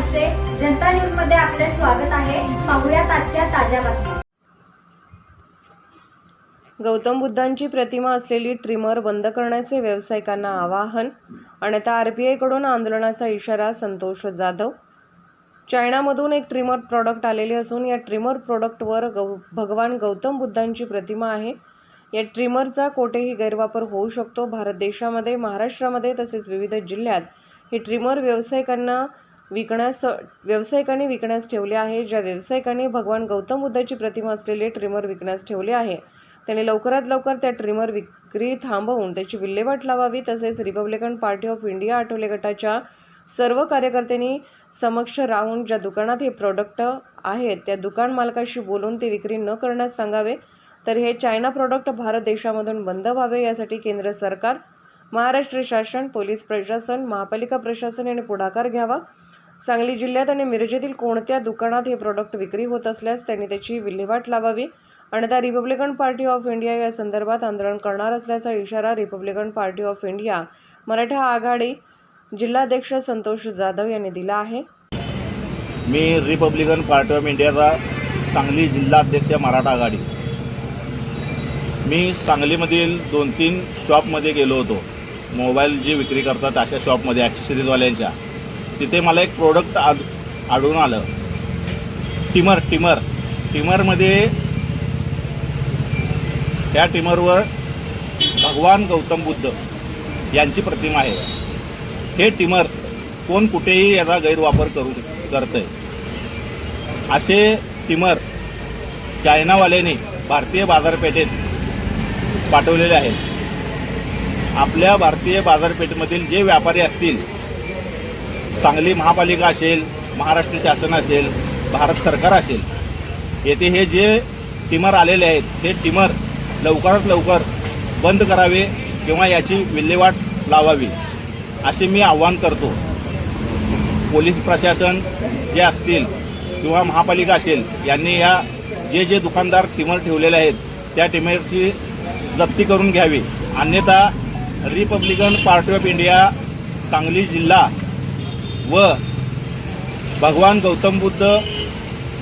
आरसे जनता न्यूजमध्ये आपले स्वागत आहे. पाहूयात आजच्या ताज्या बातम्या. गौतम बुद्धांची प्रतिमा असलेली ट्रिमर बंद करण्याचे व्यावसायिकांना आवाहन आणि आता आयकडून आंदोलनाचा इशारा संतोष जाधव. चायनामधून एक ट्रिमर प्रॉडक्ट आलेले असून या ट्रिमर प्रॉडक्टवर गौ भगवान गौतम बुद्धांची प्रतिमा आहे. या ट्रिमरचा कोठेही गैरवापर होऊ शकतो. भारत देशामध्ये महाराष्ट्रामध्ये तसेच विविध जिल्ह्यात हे ट्रिमर व्यावसायिकांना विकण्यास व्यावसायिकांनी विकण्यास ठेवले आहे ज्या व्यावसायिकांनी भगवान गौतम बुद्धाची प्रतिमा असलेले ट्रिमर विकण्यास ठेवले आहे. त्यांनी लवकरात लवकर त्या ट्रिमर विक्री थांबवून त्याची विल्हेवाट लावावी तसेच Republican Party of India Athawale गटाच्या सर्व कार्यकर्त्यांनी समक्ष राहून ज्या दुकानात हे प्रॉडक्ट आहेत त्या दुकान मालकाशी बोलून ते विक्री न करण्यास सांगावे तर हे चायना प्रॉडक्ट भारत देशामधून बंद व्हावे यासाठी केंद्र सरकार महाराष्ट्र शासन पोलीस प्रशासन महापालिका प्रशासन यांनी पुढाकार घ्यावा. सांगली जिल्ह्यात आणि मिरजेतील कोणत्या दुकानात हे प्रॉडक्ट विक्री होत असल्यास त्यांनी त्याची विल्हेवाट लावावी. आणि त्या रिपब्लिकन पार्टी ऑफ इंडिया या संदर्भात आंदोलन करणार असल्याचा इशारा Republican Party of India Maratha आघाडी जिल्हाध्यक्ष संतोष जाधव यांनी दिला आहे. मी रिपब्लिकन पार्टी ऑफ इंडियाचा सांगली जिल्हाध्यक्ष मराठा आघाडी. मी सांगलीमधील दोन तीन शॉपमध्ये गेलो होतो. मोबाईल जी विक्री करतात अशा शॉपमध्ये ॲक्सेसरीजवाल्यांच्या तिथे मला एक प्रोडक्ट आद आढळून आलं. टिमर टिमर टिमरमध्ये त्या टिमरवर भगवान गौतम बुद्ध यांची प्रतिमा आहे. हे टिमर कोण कुठेही याचा गैरवापर करू करतंय. असे टिमर चायनावाल्याने भारतीय बाजारपेठेत पाठवलेले आहेत. आपल्या भारतीय बाजारपेठेमधील जे व्यापारी असतील सांगली महापालिका असेल महाराष्ट्र शासन असेल भारत सरकार असेल येथे हे जे टिमर आलेले आहेत ते टिमर लवकरात लवकर बंद करावे किंवा याची विल्हेवाट लावावी असे मी आव्हान करतो. पोलीस प्रशासन जे असतील किंवा महापालिका असेल यांनी या जे जे दुकानदार टिमर ठेवलेले आहेत त्या टिमरची जप्ती करून घ्यावी. अन्यथा Republican Party of India Sangli जिल्हा व भगवान गौतम बुद्ध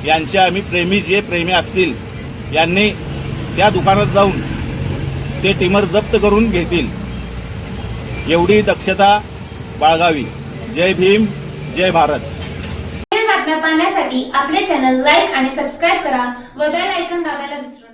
यांचे आम्ही प्रेमी जे प्रेमी असतील यांनी त्या दुकानात जाऊन ते टिमर जप्त करून घेतील. एवढी दक्षता बाळगावी. जय भीम जय भारत. बातम्या पाहण्यासाठी आपले चॅनल लाईक आणि सबस्क्राईब करा व बेल ऐकन दाबायला विसरू